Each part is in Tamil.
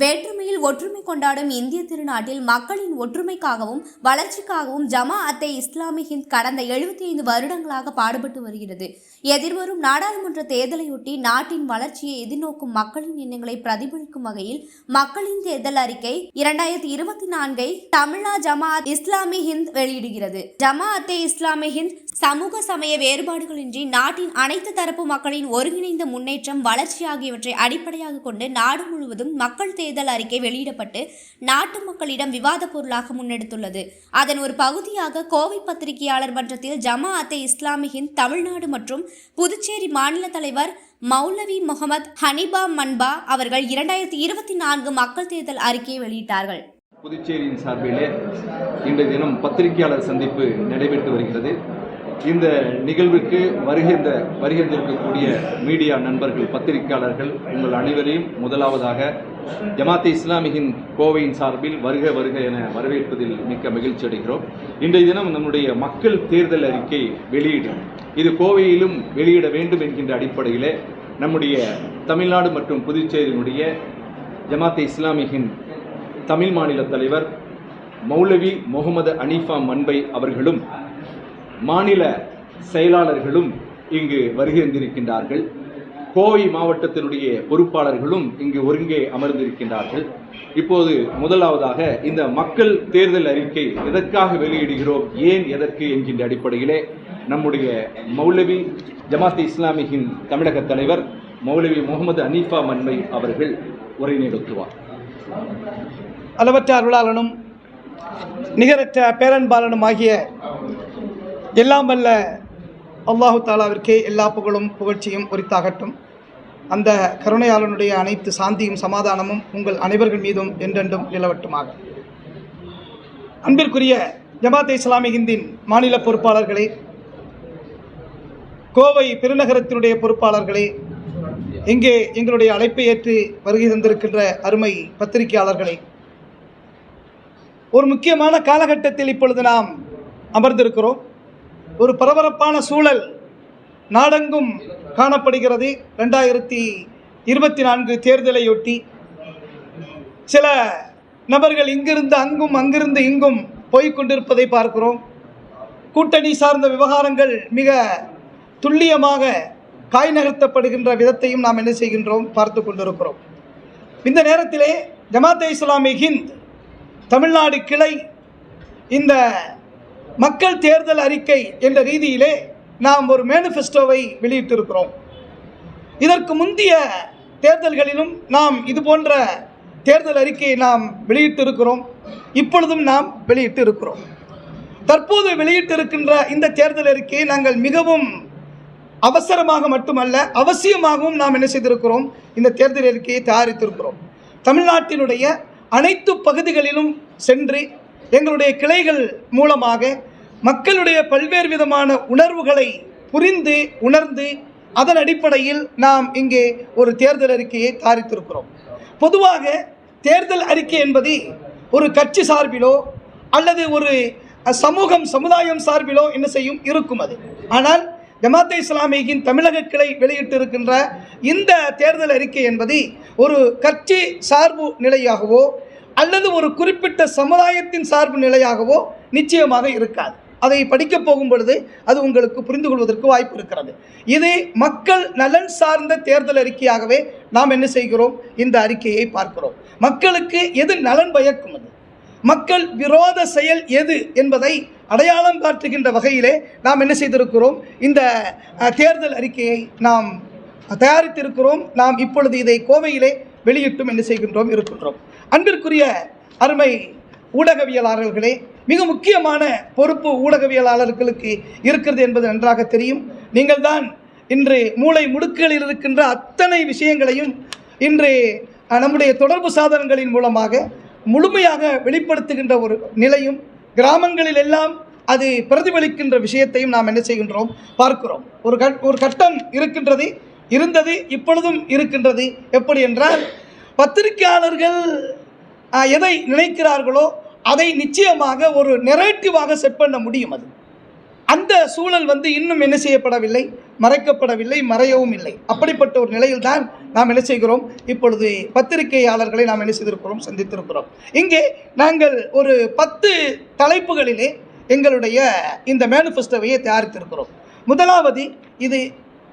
வேற்றுமையில் ஒற்றுமை கொண்டாடும் இந்திய திருநாட்டில் மக்களின் ஒற்றுமைக்காகவும் வளர்ச்சிக்காகவும் ஜமா அத்தே இஸ்லாமி ஹிந்த் கடந்த 75 ஐந்து வருடங்களாக பாடுபட்டு வருகிறது. எதிர்வரும் நாடாளுமன்ற தேர்தலையொட்டி நாட்டின் வளர்ச்சியை எதிர்நோக்கும் மக்களின் எண்ணங்களை பிரதிபலிக்கும் வகையில் மக்களின் தேர்தல் அறிக்கை இரண்டாயிரத்தி இருபத்தி நான்கை தமிழ்நா ஜமாஅத் இஸ்லாமி ஹிந்த் வெளியிடுகிறது. ஜமா அத்தே இஸ்லாமி ஹிந்த் சமூக சமய வேறுபாடுகளின்றி நாட்டின் அனைத்து தரப்பு மக்களின் ஒருங்கிணைந்த முன்னேற்றம் வளர்ச்சி ஆகியவற்றை அடிப்படையாக கொண்டு நாடு முழுவதும் மக்கள் தேர்தல் அறிக்கை வெளியிடப்பட்டு நாட்டு மக்களிடம் விவாத பொருளாக முன்னெடுத்துள்ளது. அதன் ஒரு பகுதியாக கோவை பத்திரிகையாளர் மன்றத்தில் ஜமா அத்தே இஸ்லாமியின் தமிழ்நாடு மற்றும் புதுச்சேரி மாநில தலைவர் மௌலவி முகமது ஹனிபா மன்பா அவர்கள் இரண்டாயிரத்தி இருபத்தி நான்கு மக்கள் தேர்தல் அறிக்கையை வெளியிட்டார்கள். புதுச்சேரியின் சார்பிலே இன்றைய தினம் பத்திரிகையாளர் சந்திப்பு நடைபெற்று வருகிறது. இந்த நிகழ்வுக்கு வருகின்ற வருகின்றிருக்கக்கூடிய மீடியா நண்பர்கள் பத்திரிகையாளர்கள் உங்கள் அனைவரையும் முதலாவதாக ஜமாத்தே இஸ்லாமியின் கோவையின் சார்பில் வருக வருக என வரவேற்பதில் மிக்க மகிழ்ச்சி அடைகிறோம். இன்றைய தினம் நம்முடைய மக்கள் தேர்தல் அறிக்கை வெளியீடு இது கோவையிலும் வெளியிட வேண்டும் என்கின்ற அடிப்படையிலே நம்முடைய தமிழ்நாடு மற்றும் புதுச்சேரியினுடைய ஜமாத்தே இஸ்லாமியின் தமிழ் மாநில தலைவர் மௌலவி முகமது அனீஃபா மண்பை அவர்களும் மாநில செயலாளர்களும் இங்கு வருகின்றிருக்கின்றார்கள் கோவை மாவட்டத்தினுடைய பொறுப்பாளர்களும் இங்கு ஒருங்கே அமர்ந்திருக்கின்றார்கள். இப்போது முதலாவதாக இந்த மக்கள் தேர்தல் அறிக்கை எதற்காக வெளியிடுகிறோம் ஏன் எதற்கு என்கின்ற அடிப்படையிலே நம்முடைய மௌலவி ஜமாத் இஸ்லாமியின் தமிழக தலைவர் மௌலவி முகமது அனீஃபா மன்மை அவர்கள் உரை நிகழ்த்துவார் அளவற்ற அருளாளனும் நிகரற்ற பேரன்பாலனும் ஆகிய எல்லாம் வல்ல அல்லாஹு தாலாவிற்கே எல்லா புகழும் புகழ்ச்சியும் உரித்தாகட்டும். அந்த கருணையாளனுடைய அனைத்து சாந்தியும் சமாதானமும் உங்கள் அனைவர்கள் மீதும் என்றென்றும் நிலவட்டுமாக. அன்பிற்குரிய ஜமாத் இஸ்லாமிகிந்தின் மாநில பொறுப்பாளர்களே கோவை பெருநகரத்தினுடைய பொறுப்பாளர்களே இங்கே எங்களுடைய அழைப்பை ஏற்று வருகை தந்திருக்கின்ற அருமை பத்திரிகையாளர்களே ஒரு முக்கியமான காலகட்டத்தில் இப்பொழுது நாம் அமர்ந்திருக்கிறோம். ஒரு பரபரப்பான சூழல் நாடெங்கும் காணப்படுகிறது. ரெண்டாயிரத்தி இருபத்தி நான்கு தேர்தலையொட்டி சில நபர்கள் இங்கிருந்து அங்கும் அங்கிருந்து இங்கும் போய்கொண்டிருப்பதை பார்க்கிறோம். கூட்டணி சார்ந்த விவகாரங்கள் மிக துல்லியமாக காய் நகர்த்தப்படுகின்ற விதத்தையும் நாம் என்ன செய்கின்றோம்? பார்த்து கொண்டிருக்கிறோம். இந்த நேரத்திலே ஜமாத்தே இஸ்லாமி ஹிந்த் தமிழ்நாடு கிளை இந்த மக்கள் தேர்தல் அறிக்கை என்ற ரீதியிலே நாம் ஒரு மேனிஃபெஸ்டோவை வெளியிட்டிருக்கிறோம். இதற்கு முந்தைய தேர்தல்களிலும் நாம் இது போன்ற தேர்தல் அறிக்கையை நாம் வெளியிட்டிருக்கிறோம். இப்பொழுதும் நாம் வெளியிட்டு இருக்கிறோம் தற்போது வெளியிட்டிருக்கின்ற இந்த தேர்தல் அறிக்கையை நாங்கள் மிகவும் அவசரமாக மட்டுமல்ல அவசியமாகவும் நாம் என்ன செய்திருக்கிறோம்? இந்த தேர்தல் அறிக்கையை தயாரித்திருக்கிறோம். தமிழ்நாட்டினுடைய அனைத்து பகுதிகளிலும் சென்று எங்களுடைய கிளைகள் மூலமாக மக்களுடைய பல்வேறு விதமான உணர்வுகளை புரிந்து உணர்ந்து அதன் அடிப்படையில் நாம் இங்கே ஒரு தேர்தல் அறிக்கையை தயாரித்திருக்கிறோம். பொதுவாக தேர்தல் அறிக்கை என்பது ஒரு கட்சி சார்பிலோ அல்லது ஒரு சமூகம் சமுதாயம் சார்பிலோ என்ன செய்யும்? இருக்கும் அது. ஆனால் ஜமாத்தே இஸ்லாமியின் தமிழக கிளை வெளியிட்டிருக்கின்ற இந்த தேர்தல் அறிக்கை என்பது ஒரு கட்சி சார்பு நிலையாகவோ அல்லது ஒரு குறிப்பிட்ட சமுதாயத்தின் சார்பு நிலையாகவோ நிச்சயமாக இருக்காது. அதை படிக்கப் போகும் பொழுது அது உங்களுக்கு புரிந்து கொள்வதற்கு வாய்ப்பு இருக்கிறது. இது மக்கள் நலன் சார்ந்த தேர்தல் அறிக்கையாகவே நாம் என்ன செய்கிறோம்? இந்த அறிக்கையை பார்க்கிறோம். மக்களுக்கு எது நலன் பயக்கும் அது மக்கள் விரோத செயல் எது என்பதை அடையாளம் காட்டுகின்ற வகையிலே நாம் என்ன செய்திருக்கிறோம்? இந்த தேர்தல் அறிக்கையை நாம் தயாரித்திருக்கிறோம். நாம் இப்பொழுது இதை கோவையிலே வெளியிட்டும் என்ன செய்கின்றோம்? இருக்கின்றோம். அன்பிற்குரிய அருமை ஊடகவியலாளர்களே மிக முக்கியமான பொறுப்பு ஊடகவியலாளர்களுக்கு இருக்கிறது என்பது நன்றாக தெரியும். நீங்கள் தான் இன்று மூளை முடுக்குகளில் இருக்கின்ற அத்தனை விஷயங்களையும் இன்று நம்முடைய தொடர்பு சாதனங்களின் மூலமாக முழுமையாக வெளிப்படுத்துகின்ற ஒரு நிலையும் கிராமங்களில் எல்லாம் அது பிரதிபலிக்கின்ற விஷயத்தையும் நாம் என்ன செய்கின்றோம்? பார்க்கிறோம். ஒரு கட் ஒரு கட்டம் இருக்கின்றது இருந்தது இப்பொழுதும் இருக்கின்றது. எப்படி என்றால் பத்திரிகையாளர்கள் எதை நினைக்கிறார்களோ அதை நிச்சயமாக ஒரு நெரேட்டிவாக செட் பண்ண முடியும் அது. அந்த சூழல் வந்து இன்னும் என்ன செய்யப்படவில்லை? மறைக்கப்படவில்லை மறையவும் இல்லை. அப்படிப்பட்ட ஒரு நிலையில் தான் நாம் என்ன செய்கிறோம்? இப்பொழுது பத்திரிகையாளர்களை நாம் என்ன செய்திருக்கிறோம்? சந்தித்திருக்கிறோம். இங்கே நாங்கள் ஒரு பத்து தலைப்புகளிலே எங்களுடைய இந்த மேனிஃபெஸ்டோவையை தயாரித்திருக்கிறோம். முதலாவது இது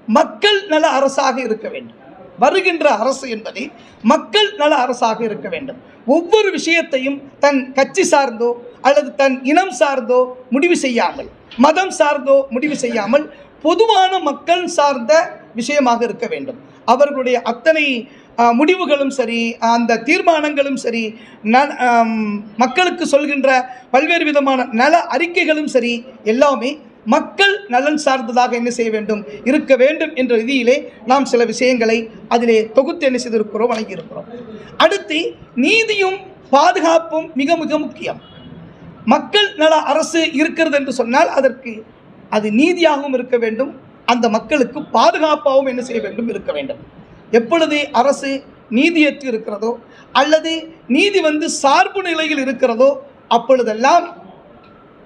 மக்கள் நல அரசாக இருக்க வேண்டும். வருகின்ற அரசு என்பது மக்கள் நல அரசாக இருக்க வேண்டும். ஒவ்வொரு விஷயத்தையும் தன் கட்சி சார்ந்தோ அல்லது தன் இனம் சார்ந்தோ முடிவு செய்யாமல் மதம் சார்ந்தோ முடிவு செய்யாமல் பொதுவான மக்கள் சார்ந்த விஷயமாக இருக்க வேண்டும். அவர்களுடைய அத்தனை முடிவுகளும் சரி அந்த தீர்மானங்களும் சரி மக்களுக்கு சொல்கின்ற பல்வேறு விதமான நல அறிக்கைகளும் சரி எல்லாமே மக்கள் நலன் சார்ந்ததாக என்ன செய்ய வேண்டும்? இருக்க வேண்டும் என்ற ரீதியிலே நாம் சில விஷயங்களை அதிலே தொகுத்து என்ன செய்திருக்கிறோம் வழங்கியிருக்கிறோம். அடுத்து நீதியும் பாதுகாப்பும் மிக மிக முக்கியம். மக்கள் நல அரசு இருக்கிறது என்று சொன்னால் அதற்கு அது நீதியாகவும் இருக்க வேண்டும். அந்த மக்களுக்கு பாதுகாப்பாகவும் என்ன செய்ய வேண்டும்? இருக்க வேண்டும். எப்பொழுது அரசு நீதியற்று இருக்கிறதோ அல்லது நீதி வந்து சார்பு நிலையில் இருக்கிறதோ அப்பொழுதெல்லாம்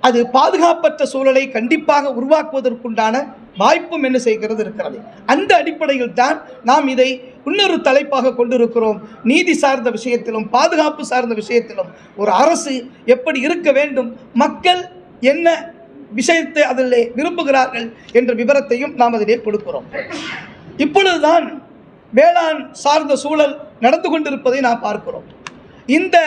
அது பாதுகாப்பற்ற சூழலை கண்டிப்பாக உருவாக்குவதற்குண்டான வாய்ப்பும் என்ன செய்கிறது இருக்கிறது. அந்த அடிப்படையில் தான் நாம் இதை இன்னொரு தலைப்பாக கொண்டிருக்கிறோம். நீதி சார்ந்த விஷயத்திலும் பாதுகாப்பு சார்ந்த விஷயத்திலும் ஒரு அரசு எப்படி இருக்க வேண்டும் மக்கள் என்ன விஷயத்தை அதில் விரும்புகிறார்கள் என்ற விவரத்தையும் நாம் அதிலே கொடுக்கிறோம். இப்பொழுதுதான் வேளாண் சார்ந்த சூழல் நடந்து கொண்டிருப்பதை நாம் பார்க்கிறோம். இந்த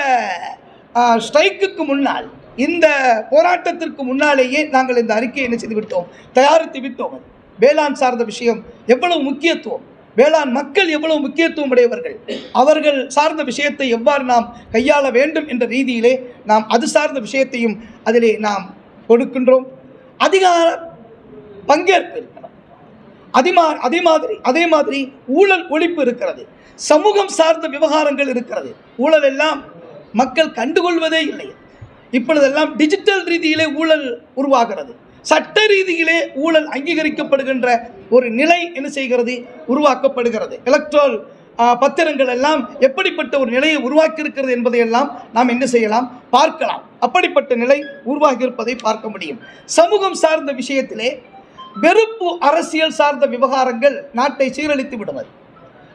ஸ்ட்ரைக்குக்கு முன்னால் இந்த போராட்டத்திற்கு முன்னாலேயே நாங்கள் இந்த அறிக்கையை என்ன செய்து விட்டோம்? தயாரித்து விட்டோம் வேளாண் சார்ந்த விஷயம் எவ்வளவு முக்கியத்துவம்? வேளாண் மக்கள் எவ்வளவு முக்கியத்துவம் உடையவர்கள்? அவர்கள் சார்ந்த விஷயத்தை எவ்வாறு நாம் கையாள வேண்டும் என்ற ரீதியிலே நாம் அது சார்ந்த விஷயத்தையும் அதிலே நாம் கொடுக்கின்றோம். அதிகார பங்கேற்பு இருக்கிறது. அதிமா அதே மாதிரி அதே மாதிரி ஊழல் ஒழிப்பு இருக்கிறது. சமூகம் சார்ந்த விவகாரங்கள் இருக்கிறது. ஊழல் எல்லாம் மக்கள் கண்டுகொள்வதே இல்லை. இப்பொழுதெல்லாம் டிஜிட்டல் ரீதியிலே ஊழல் உருவாகிறது. சட்ட ரீதியிலே ஊழல் அங்கீகரிக்கப்படுகின்ற ஒரு நிலை என்ன செய்கிறது? உருவாக்கப்படுகிறது. எலக்ட்ரல் பத்திரங்கள் எல்லாம் எப்படிப்பட்ட ஒரு நிலையை உருவாக்கி இருக்கிறது என்பதையெல்லாம் நாம் என்ன செய்யலாம்? பார்க்கலாம். அப்படிப்பட்ட நிலை உருவாகி இருப்பதை பார்க்க முடியும். சமூகம் சார்ந்த விஷயத்திலே வெறுப்பு அரசியல் சார்ந்த விவகாரங்கள் நாட்டை சீரழித்து விடுவது.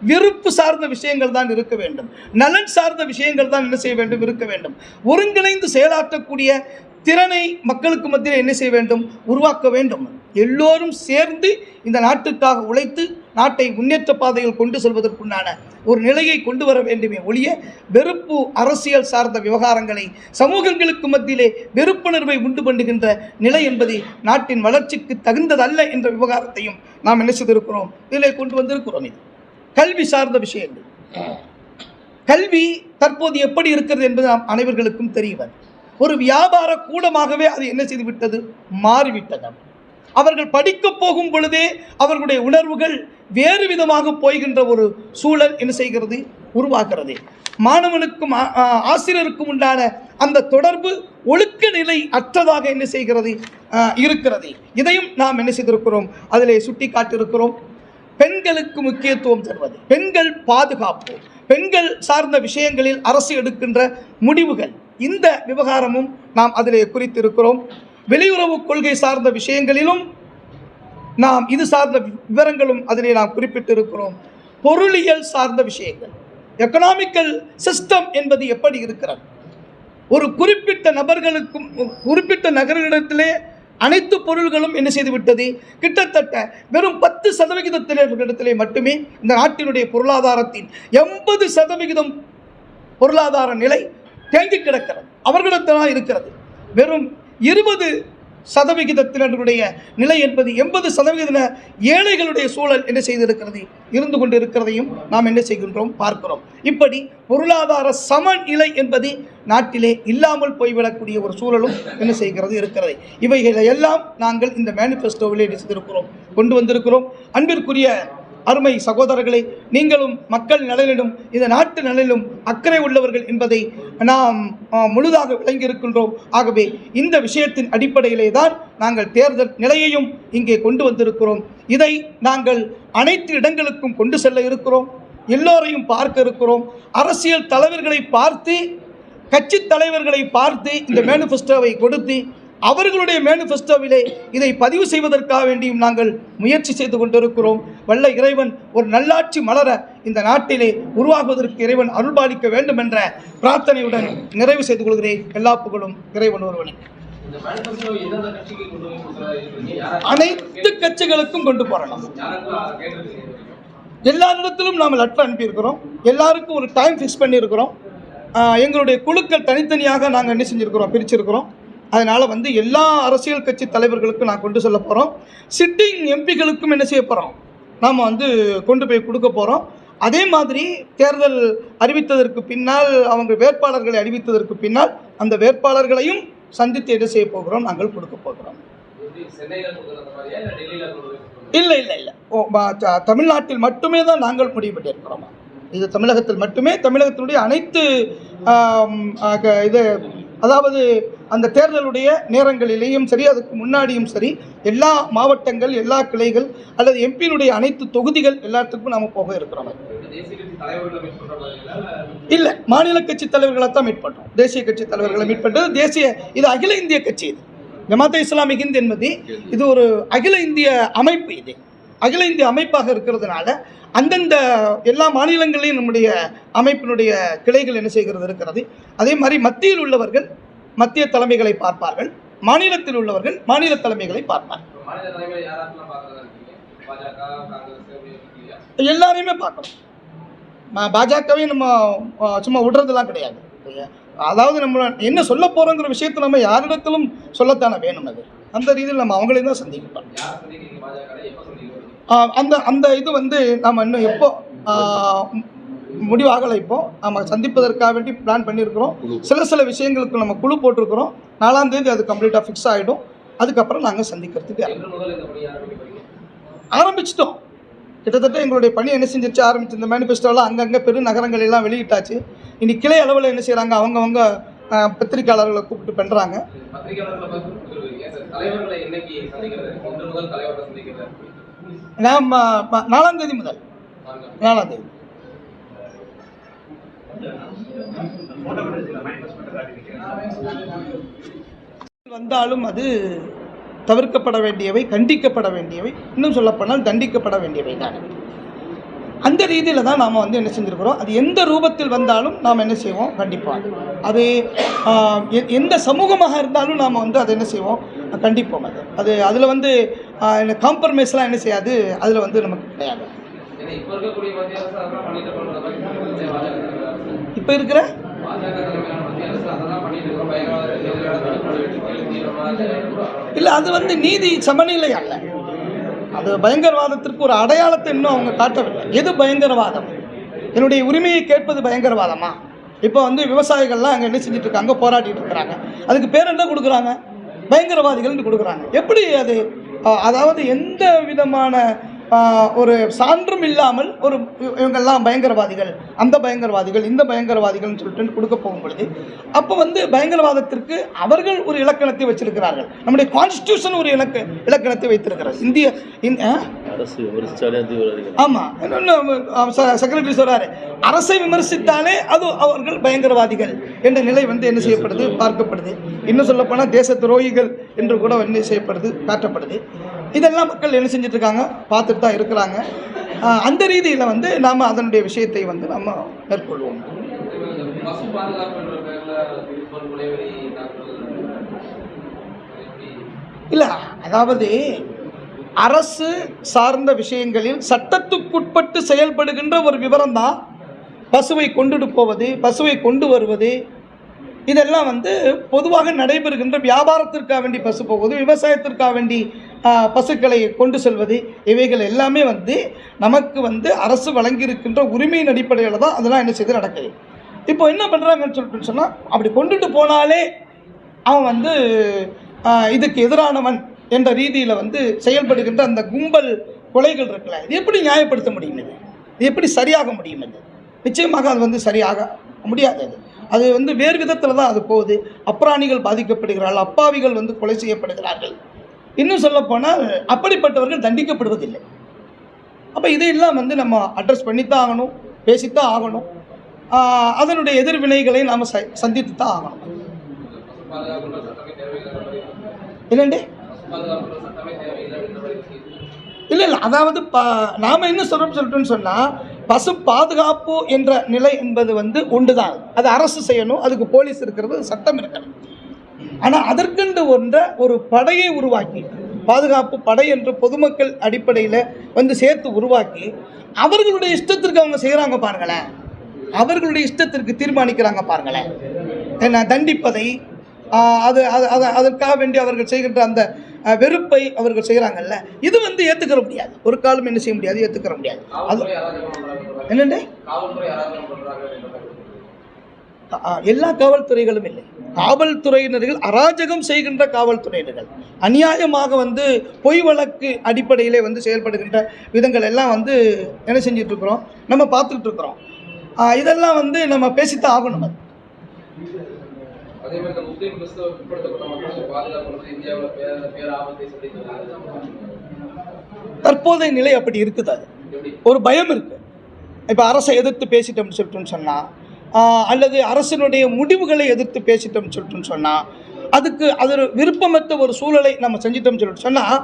விருப்பு சார்ந்த விஷயங்கள் தான் இருக்க வேண்டும். நலன் சார்ந்த விஷயங்கள் தான் என்ன செய்ய வேண்டும்? இருக்க வேண்டும். ஒருங்கிணைந்து செயலாற்றக்கூடிய திறனை மக்களுக்கு மத்தியில் என்ன செய்ய வேண்டும்? உருவாக்க வேண்டும். எல்லோரும் சேர்ந்து இந்த நாட்டுக்காக உழைத்து நாட்டை முன்னேற்ற பாதையில் கொண்டு செல்வதற்குண்டான ஒரு நிலையை கொண்டு வர வேண்டுமே ஒழிய வெறுப்பு அரசியல் சார்ந்த விவகாரங்களை சமூகங்களுக்கு மத்தியிலே வெறுப்புணர்வை உண்டு பண்ணுகின்ற நிலை என்பது நாட்டின் வளர்ச்சிக்கு தகுந்ததல்ல என்ற விவகாரத்தையும் நாம் என்ன செய்திருக்கிறோம்? இதிலே கொண்டு வந்திருக்கிறோம் இது. கல்வி சார்ந்த விஷயங்கள். கல்வி தற்போது எப்படி இருக்கிறது என்பது நாம் அனைவர்களுக்கும் தெரியவர் ஒரு வியாபார கூடமாகவே அது என்ன செய்து விட்டது மாறிவிட்டது. அவர்கள் படிக்க போகும் பொழுதே அவர்களுடைய உணர்வுகள் வேறு விதமாக போய்கின்ற ஒரு சூழல் என்ன செய்கிறது? உருவாகிறது. மாணவனுக்கும் ஆ- ஆசிரியருக்கும் உண்டான அந்த தொடர்பு ஒழுக்க நிலை அற்றதாக என்ன செய்கிறது? இருக்கிறது. இதையும் நாம் என்ன செய்திருக்கிறோம்? அதிலே சுட்டி காட்டியிருக்கிறோம் பெண்களுக்கு முக்கியத்துவம் தருவது பெண்கள் பாதுகாப்பு பெண்கள் சார்ந்த விஷயங்களில் அரசு எடுக்கின்ற முடிவுகள். இந்த விவகாரமும் நாம் அதிலே குறித்திருக்கிறோம். வெளியுறவு கொள்கை சார்ந்த விஷயங்களிலும் நாம் இது சார்ந்த விவரங்களும் அதிலே நாம் குறிப்பிட்டிருக்கிறோம். பொருளியல் சார்ந்த விஷயங்கள். எக்கனாமிக்கல் சிஸ்டம் என்பது எப்படி இருக்கிறது? ஒரு குறிப்பிட்ட நபர்களுக்கும் குறிப்பிட்ட நகரிடத்திலே அனைத்து பொருள்களும் என்ன செய்துவிட்டது? கிட்டத்தட்ட வெறும் பத்து சதவிகிதத்தினர்களிடத்திலே மட்டுமே இந்த நாட்டினுடைய பொருளாதாரத்தின் எண்பது சதவிகிதம் பொருளாதார நிலை தேங்கி கிடக்கிறது அவர்களிடத்தான் இருக்கிறது. வெறும் இருபது சதவிகிதத்தினருடைய நிலை என்பது எண்பது சதவிகித ஏழைகளுடைய சூழல் என்ன செய்திருக்கிறது? இருந்து கொண்டு இருக்கிறதையும் நாம் என்ன செய்கின்றோம்? பார்க்கிறோம். இப்படி பொருளாதார சமநிலை என்பது நாட்டிலே இல்லாமல் போய்விடக்கூடிய ஒரு சூழலும் என்ன செய்கிறது? இருக்கிறது. இவைகளை எல்லாம் நாங்கள் இந்த மேனிஃபெஸ்டோவிலே என்ன செய்திருக்கிறோம்? கொண்டு வந்திருக்கிறோம். அன்பிற்குரிய அருமை சகோதரர்களே நீங்களும் மக்கள் நலனிலும் இந்த நாட்டு நலனிலும் அக்கறை உள்ளவர்கள் என்பதை நாம் முழுதாக விளங்கி இருக்கின்றோம் ஆகவே இந்த விஷயத்தின் அடிப்படையிலே தான் நாங்கள் தேர்தல் நிலையையும் இங்கே கொண்டு வந்திருக்கிறோம். இதை நாங்கள் அனைத்து இடங்களுக்கும் கொண்டு செல்ல இருக்கிறோம். எல்லோரையும் பார்க்க இருக்கிறோம். அரசியல் தலைவர்களை பார்த்து கட்சி தலைவர்களை பார்த்து இந்த மேனிஃபெஸ்டோவை கொடுத்து அவர்களுடைய மேனிஃபெஸ்டோவிலே இதை பதிவு செய்வதற்காக வேண்டியும் நாங்கள் முயற்சி செய்து கொண்டிருக்கிறோம். வல்ல இறைவன் ஒரு நல்லாட்சி மலர இந்த நாட்டிலே உருவாகுவதற்கு இறைவன் அருள்பாலிக்க வேண்டும் என்ற பிரார்த்தனையுடன் நிறைவு செய்து கொள்கிறேன். எல்லா புகழும் இறைவன் ஒருவனே. அனைத்து கட்சிகளுக்கும் கொண்டு போறலாம். எல்லா கேட்டிருக்கீங்க எல்லாரிடத்திலும் நாம் லெட்டர் அனுப்பியிருக்கிறோம். எல்லாருக்கும் ஒரு டைம் ஃபிக்ஸ் பண்ணியிருக்கிறோம். எங்களுடைய குழுக்கள் தனித்தனியாக நாங்கள் என்ன செஞ்சுருக்கிறோம் பிரிச்சிருக்கிறோம். அதனால் வந்து எல்லா அரசியல் கட்சி தலைவர்களுக்கும் நான் கொண்டு சொல்ல போகிறோம் சிட்டிங் எம்பிகளுக்கும் என்ன செய்ய போகிறோம் நாம் வந்து கொண்டு போய் கொடுக்க போகிறோம் அதே மாதிரி தேர்தல் அறிவித்ததற்கு பின்னால் அவங்க வேட்பாளர்களை அறிவித்ததற்கு பின்னால் அந்த வேட்பாளர்களையும் சந்தித்து என்ன செய்ய போகிறோம்? நாங்கள் கொடுக்க போகிறோம். இல்லை இல்லை இல்லை. ஓ தமிழ்நாட்டில் மட்டுமே தான் நாங்கள் முடிவு பண்ணியிருக்கிறோம். இது தமிழகத்தில் மட்டுமே தமிழகத்தினுடைய அனைத்து இது அதாவது அந்த தேர்தலுடைய நேரங்களிலேயும் சரி அதுக்கு முன்னாடியும் சரி எல்லா மாவட்டங்கள் எல்லா கிளைகள் அல்லது எம்பியினுடைய அனைத்து தொகுதிகள் எல்லாத்துக்கும் நாம் போக இருக்கிறோம். இல்லை மாநில கட்சி தலைவர்களை தான் மீட் பண்ணுறோம் தேசிய கட்சி தலைவர்களை மீட் பண்ணுறது தேசிய இது அகில இந்திய கட்சி இது. ஜமாத்தே இஸ்லாமி ஹிந்த் என்பது இது ஒரு அகில இந்திய அமைப்பு இது. அகில இந்திய அமைப்பாக இருக்கிறதுனால அந்தந்த எல்லா மாநிலங்களிலும் நம்முடைய அமைப்பினுடைய கிளைகள் என்ன செய்கிறது இருக்கிறது. அதே மாதிரி மத்தியில் உள்ளவர்கள் மத்திய தலைமைகளை பார்ப்பார்கள். மாநிலத்தில் உள்ளவர்கள் மாநில தலைமைகளை பார்ப்பார்கள். எல்லாரையுமே பார்க்கணும். பாஜகவே நம்ம சும்மா விடுறதெல்லாம் கிடையாது. அதாவது நம்ம என்ன சொல்ல போகிறோங்கிற விஷயத்தை நம்ம யாரிடத்திலும் சொல்லத்தானே வேணும் அது. அந்த ரீதியில் நம்ம அவங்களையும் தான் சந்திக்கிறீங்க? அந்த அந்த இது வந்து நம்ம இன்னும் எப்போ முடிவாகலை இப்போ. நம்ம சந்திப்பதற்காக வேண்டி பிளான் பண்ணியிருக்கிறோம். சில சில விஷயங்களுக்கு நம்ம குழு போட்டிருக்கிறோம். நாலாம் தேதி அது கம்ப்ளீட்டாக ஃபிக்ஸ் ஆகிடும் அதுக்கப்புறம் நாங்கள் சந்திக்கிறதுக்கு ஆரம்பிச்சிட்டோம். கிட்டத்தட்ட எங்களுடைய பணி என்ன செஞ்சிருச்சு? ஆரம்பிச்சு இந்த மேனிஃபெஸ்டோலாம் அங்கங்கே பெரு நகரங்கள் எல்லாம் வெளியிட்டாச்சு. இனி கிளை அளவில் என்ன செய்கிறாங்க அவங்கவங்க பத்திரிக்கையாளர்களை கூப்பிட்டு பண்ணுறாங்க நாம் நாலாம் தேதி முதல். நாலாம் தேதி. வந்தாலும் அது தவிர்க்கப்பட வேண்டியவை கண்டிக்கப்பட வேண்டியவை இன்னும் சொல்லப்போனால் தண்டிக்கப்பட வேண்டியவை தான். அந்த ரீதியில் தான் நாம் வந்து என்ன செஞ்சுருக்கிறோம்? அது எந்த ரூபத்தில் வந்தாலும் நாம் என்ன செய்வோம்? கண்டிப்பாக அது எ- எந்த சமூகமாக இருந்தாலும் நாம் வந்து அதை என்ன செய்வோம்? கண்டிப்போம் அது. அது அதில் வந்து காம்ப்ரமைஸ்லாம் என்ன செய்யாது? அதில் வந்து நமக்கு கிடையாது. இப்போ இருக்கிற? இல்லை அது வந்து நீதி சமநிலை அல்ல. அது பயங்கரவாதத்திற்கு ஒரு அடையாளத்தை இன்னும் அவங்க காட்டவில்லை. எது பயங்கரவாதம்? என்னுடைய உரிமையை கேட்பது பயங்கரவாதமா? இப்போ வந்து விவசாயிகள்லாம் அங்கே என்ன செஞ்சுட்டு இருக்காங்க போராடிட்டு இருக்கிறாங்க. அதுக்கு பேர் என்ன கொடுக்குறாங்க? பயங்கரவாதிகள்னு கொடுக்குறாங்க. எப்படி அது அதாவது எந்த விதமான ஒரு சான்றும் இல்லாமல் ஒரு இவ- இவங்கெல்லாம் பயங்கரவாதிகள் அந்த பயங்கரவாதிகள் இந்த பயங்கரவாதிகள்னு சொல்லிட்டு கொடுக்க போகும் பொழுது அப்போ வந்து பயங்கரவாதத்திற்கு அவர்கள் ஒரு இலக்கணத்தை வச்சிருக்கிறார்கள். நம்முடைய கான்ஸ்டியூஷன் ஒரு இலக்க இலக்கணத்தை வைத்திருக்கிறது இந்திய ஆமாம் செக்ரட்டரி சொல்றாரு. அரசை விமர்சித்தாலே அது அவர்கள் பயங்கரவாதிகள் என்ற நிலை வந்து என்ன செய்யப்படுது? பார்க்கப்படுது. இன்னும் சொல்லப்போனால் தேச துரோகிகள் என்று கூட என்ன செய்யப்படுது? காட்டப்படுது. இதெல்லாம் மக்கள் என்ன செஞ்சுட்டு இருக்காங்க பார்த்துட்டு தான் இருக்கிறாங்க அந்த ரீதியில் வந்து நாம் அதனுடைய விஷயத்தை வந்து நம்ம மேற்கொள்வோம். இல்லை அதாவது அரசு சார்ந்த விஷயங்களில் சட்டத்துக்குட்பட்டு செயல்படுகின்ற ஒரு விவரம் தான் பசுவை கொண்டுட்டு போவது பசுவை கொண்டு வருவது இதெல்லாம் வந்து பொதுவாக நடைபெறுகின்ற வியாபாரத்திற்காக வேண்டி பசு போவது விவசாயத்திற்காக வேண்டி பசுக்களை கொண்டு செல்வது இவைகள் எல்லாமே வந்து நமக்கு வந்து அரசு வழங்கியிருக்கின்ற உரிமையின் அடிப்படையில் தான் அதெல்லாம் என்ன செய்து நடக்குது. இப்போ என்ன பண்ணுறாங்கன்னு சொல்லிட்டு சொன்னால் அப்படி கொண்டுட்டு போனாலே அவன் வந்து இதுக்கு எதிரானவன் என்ற ரீதியில் வந்து செயல்படுகின்ற அந்த கும்பல் கொலைகள் இருக்குல்ல இது எப்படி நியாயப்படுத்த முடியும் இது? இது எப்படி சரியாக முடியும் இது? நிச்சயமாக அது வந்து சரியாக முடியாது அது. அது வந்து வேறு விதத்தில் தான் அது போகுது. அப்ராணிகள் பாதிக்கப்படுகிறார்கள் அப்பாவிகள் வந்து கொலை செய்யப்படுகிறார்கள். இன்னும் சொல்லப்போனால் அப்படிப்பட்டவர்கள் தண்டிக்கப்படுவதில்லை. அப்போ இதையெல்லாம் வந்து நம்ம அட்ரஸ் பண்ணித்தான் ஆகணும் பேசித்தான் ஆகணும். அதனுடைய எதிர்வினைகளை நாம் ச சந்தித்து தான் ஆகணும். பசு இல்லை இல்லை அதாவது ப நாம் என்ன சொல்கிறோம் சொல்லிட்டுன்னு சொன்னால் பசு பாதுகாப்பு என்ற நிலை என்பது வந்து உண்டுதான் தான் அது அரசு செய்யணும் அதுக்கு போலீஸ் இருக்கிறது சட்டம் இருக்கணும். ஆனால் அதற்கென்று ஒன்ற ஒரு படையை உருவாக்கி பாதுகாப்பு படை என்று பொதுமக்கள் அடிப்படையில் வந்து சேர்த்து உருவாக்கி அவர்களுடைய இஷ்டத்திற்கு அவங்க செய்கிறாங்க பாருங்களேன். அவர்களுடைய இஷ்டத்திற்கு தீர்மானிக்கிறாங்க பாருங்களேன். என்ன தண்டிப்பதை அது அது அதற்காக வேண்டி அவர்கள் செய்கின்ற அந்த வெறுப்பை அவர்கள் செய்கிறாங்கல்ல இது வந்து ஏற்றுக்கிற முடியாது. ஒரு காலம் என்ன செய்ய முடியாது ஏற்றுக்கிற முடியாது. அது என்னண்டே? எல்லா காவல்துறைகளும் இல்லை. காவல்துறையினர்கள் அராஜகம் செய்கின்ற காவல்துறையினர்கள். அநியாயமாக வந்து பொய் வழக்கு அடிப்படையிலே வந்து செயல்படுகின்ற விதங்கள் எல்லாம் வந்து என்ன செஞ்சுட்டு இருக்கிறோம்? நம்ம பார்த்துக்கிட்டு இருக்கிறோம். இதெல்லாம் வந்து நம்ம பேசித்தான் ஆகணும் அது. அதே மாதிரி இந்த முஸ்லீம் கிறிஸ்தவ பிற்படுத்தப்பட்ட மக்களுக்கு பாதுகாப்பு இந்தியாவில் பேர சொல்லி தற்போதைய நிலை அப்படி இருக்குது? அது ஒரு பயம் இருக்கு. இப்போ அரசை எதிர்த்து பேசிட்டோம்னு சொல்லிட்டுன்னு சொன்னால் அல்லது அரசினுடைய முடிவுகளை எதிர்த்து பேசிட்டோம்னு சொல்லிட்டுன்னு சொன்னால் அதுக்கு அது ஒரு விருப்பமற்ற ஒரு சூழலை நம்ம செஞ்சிட்டோம்னு சொல்லிட்டு சொன்னால்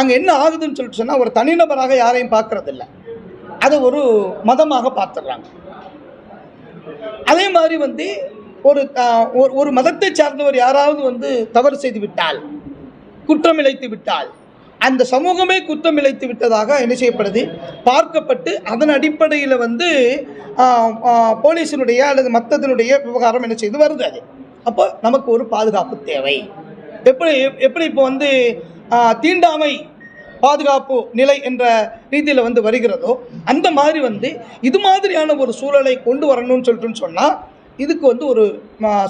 அங்கே என்ன ஆகுதுன்னு சொல்லிட்டு சொன்னால் ஒரு தனிநபராக யாரையும் பார்க்கறதில்ல. அதை ஒரு மதமாக பார்த்துடுறாங்க. அதே மாதிரி வந்து ஒரு ஒரு ஒரு மதத்தை சார்ந்தவர் யாராவது வந்து தவறு செய்து விட்டால் குற்றம் இழைத்து விட்டால் அந்த சமூகமே குற்றம் இழைத்து விட்டதாக என்ன செய்யப்படுது? பார்க்கப்பட்டு அதன் அடிப்படையில் வந்து போலீஸினுடைய அல்லது மற்றதனுடைய விவகாரம் என்ன செய்து வருது அது அப்போ நமக்கு ஒரு பாதுகாப்பு தேவை. எப்படி எப்படி இப்போ வந்து தீண்டாமை பாதுகாப்பு நிலை என்ற ரீதியில் வந்து வருகிறதோ அந்த மாதிரி வந்து இது மாதிரியான ஒரு சூழலை கொண்டு வரணும்னு சொல்லிட்டுன்னு சொன்னால் இதுக்கு வந்து ஒரு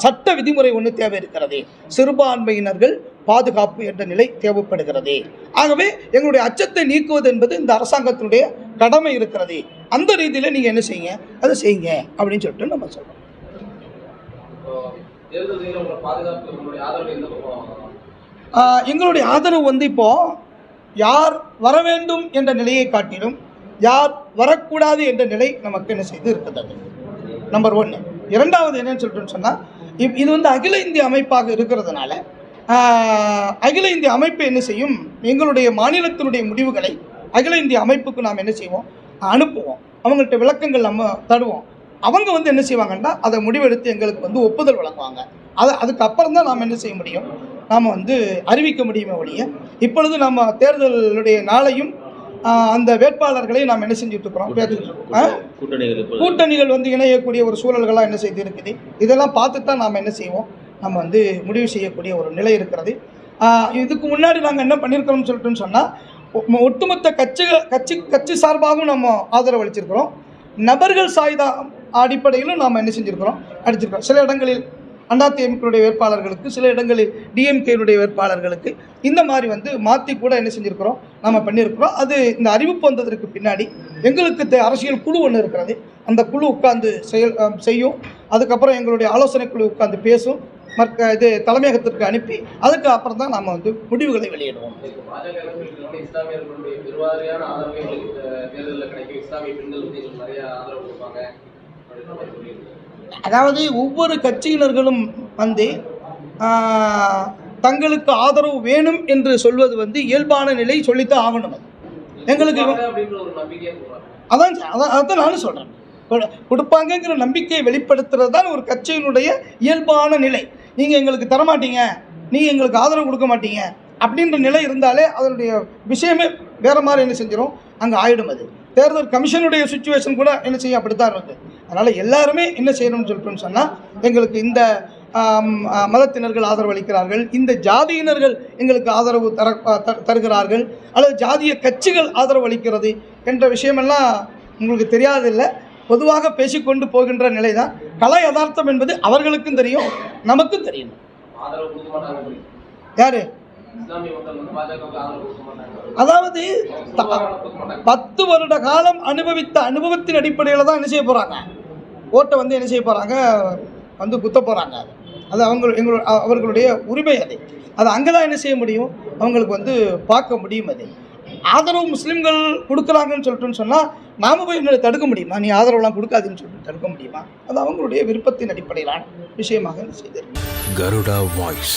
சட்ட விதிமுறை ஒன்று தேவை இருக்கிறது சிறுபான்மையினர்கள் பாதுகாப்பு என்ற நிலை தேவைப்படுகிறது. ஆகவே எங்களுடைய அச்சத்தை நீக்குவது என்பது இந்த அரசாங்கத்தினுடைய கடமை இருக்கிறது. அந்த ரீதியில் நீங்கள் என்ன செய்யுங்க? அதை செய்யுங்க அப்படின்னு சொல்லிட்டு நம்ம சொல்கிறோம் எங்களுடைய ஆதரவு வந்து இப்போ யார் வர வேண்டும் என்ற நிலையை காட்டிலும் யார் வரக்கூடாது என்ற நிலை நமக்கு என்ன செய்து இருக்கிறது? நம்பர் ஒன்று இரண்டாவது என்னன்னு சொல்லிட்டு சொன்னால் இப் இது வந்து அகில இந்திய அமைப்பாக இருக்கிறதுனால அகில இந்திய அமைப்பு என்ன செய்யும்? எங்களுடைய மாநிலத்தினுடைய முடிவுகளை அகில இந்திய அமைப்புக்கு நாம் என்ன செய்வோம்? அனுப்புவோம். அவங்கள்ட்ட விளக்கங்கள் நம்ம தருவோம். அவங்க வந்து என்ன செய்வாங்கன்னா அதை முடிவெடுத்து எங்களுக்கு வந்து ஒப்புதல் வழங்குவாங்க. அது அதுக்கப்புறம் தான் நாம் என்ன செய்ய முடியும்? நாம் வந்து அறிவிக்க முடியுமே ஒழிய இப்பொழுது நம்ம தேர்தலுடைய நாளையும் அந்த வேட்பாளர்களை நாம் என்ன செஞ்சுட்டு இருக்கிறோம்? கூட்டணிகள் வந்து இணையக்கூடிய ஒரு சூழல்களாக என்ன செய்து இருக்குது இதெல்லாம் பார்த்து தான் நாம் என்ன செய்வோம்? நம்ம வந்து முடிவு செய்யக்கூடிய ஒரு நிலை இருக்கிறது. இதுக்கு முன்னாடி நாங்கள் என்ன பண்ணியிருக்கிறோம்னு சொல்லிட்டுன்னு சொன்னால் ஒட்டுமொத்த கட்சிகள் கட்சி கட்சி சார்பாகவும் நம்ம ஆதரவு அளிச்சிருக்கிறோம் நபர்கள் சாய்தா அடிப்படையிலும் நாம் என்ன செஞ்சுருக்கிறோம்? அடிச்சிருக்கிறோம். சில இடங்களில் அதிமுகனுடைய வேட்பாளர்களுக்கு சில இடங்களில் டிஎம்கேனுடைய வேட்பாளர்களுக்கு இந்த மாதிரி வந்து மாற்றி கூட என்ன செஞ்சுருக்கிறோம்? நம்ம பண்ணியிருக்கிறோம் அது இந்த அறிவிப்பு வந்ததற்கு பின்னாடி எங்களுக்கு தே- அரசியல் குழு ஒன்று இருக்கிறது. அந்த குழு உட்கார்ந்து செயல் செய்யும். அதுக்கப்புறம் எங்களுடைய ஆலோசனை குழு உட்கார்ந்து பேசும். மற்ற இது தலைமையகத்திற்கு அனுப்பி அதுக்கு அப்புறம் தான் நம்ம வந்து முடிவுகளை வெளியிடுவோம். இஸ்லாமியர்களுடைய பெருவாரியான ஆதரவு தேர்தலில் கிடைக்கும் இஸ்லாமிய பெண்கள் வந்து நிறைய ஆதரவு கொடுப்பாங்க. அதாவது ஒவ்வொரு கட்சியினர்களும் வந்து தங்களுக்கு ஆதரவு வேணும் என்று சொல்வது வந்து இயல்பான நிலை சொல்லித்தான் ஆகணும். அது. எங்களுக்கு அதான் அதான் அதான் நானும் சொல்கிறேன் கொடுப்பாங்கங்கிற நம்பிக்கையை வெளிப்படுத்துறது தான் ஒரு கட்சியினுடைய இயல்பான நிலை. நீங்கள் எங்களுக்கு தரமாட்டீங்க நீங்கள் எங்களுக்கு ஆதரவு கொடுக்க மாட்டீங்க அப்படின்ற நிலை இருந்தாலே அதனுடைய விஷயமே வேறு மாதிரி என்ன செஞ்சிடும் அங்கே ஆயிடும் அது. தேர்தல் கமிஷனுடைய சுச்சுவேஷன் கூட என்ன செய்யும்? அப்படித்தான் இருக்குது அதனால் எல்லாருமே என்ன செய்யணும்னு சொல்லிட்டோம்னு சொன்னால் எங்களுக்கு இந்த மதத்தினர்கள் ஆதரவு அளிக்கிறார்கள். இந்த ஜாதியினர்கள் எங்களுக்கு ஆதரவு தர தருகிறார்கள். அல்லது ஜாதிய கட்சிகள் ஆதரவு அளிக்கிறது என்ற விஷயமெல்லாம் உங்களுக்கு தெரியாதில்லை பொதுவாக பேசிக்கொண்டு போகின்ற நிலை தான் கலை யதார்த்தம் என்பது அவர்களுக்கும் தெரியும் நமக்கும் தெரியும். அப்படி யாரு? அதாவது பத்து வருட காலம் அனுபவித்த அனுபவத்தின் அடிப்படையில் தான் என்ன செய்ய போகிறாங்க ஓட்டை வந்து என்ன செய்ய போகிறாங்க வந்து குத்த போகிறாங்க அது அவங்க எங்களோட அவர்களுடைய உரிமை அது. அது அங்கே தான் என்ன செய்ய முடியும்? அவங்களுக்கு வந்து பார்க்க முடியும் அது. ஆதரவு முஸ்லீம்கள் கொடுக்குறாங்கன்னு சொல்லிட்டுன்னு சொன்னால் நாம போய் என்ன தடுக்க முடியுமா? நீ ஆதரவுலாம் கொடுக்காதுன்னு சொல்லிட்டு தடுக்க முடியுமா? அது அவங்களுடைய விருப்பத்தின் அடிப்படையிலான விஷயமாக என்ன செய்திருக்கு Garuda Voice.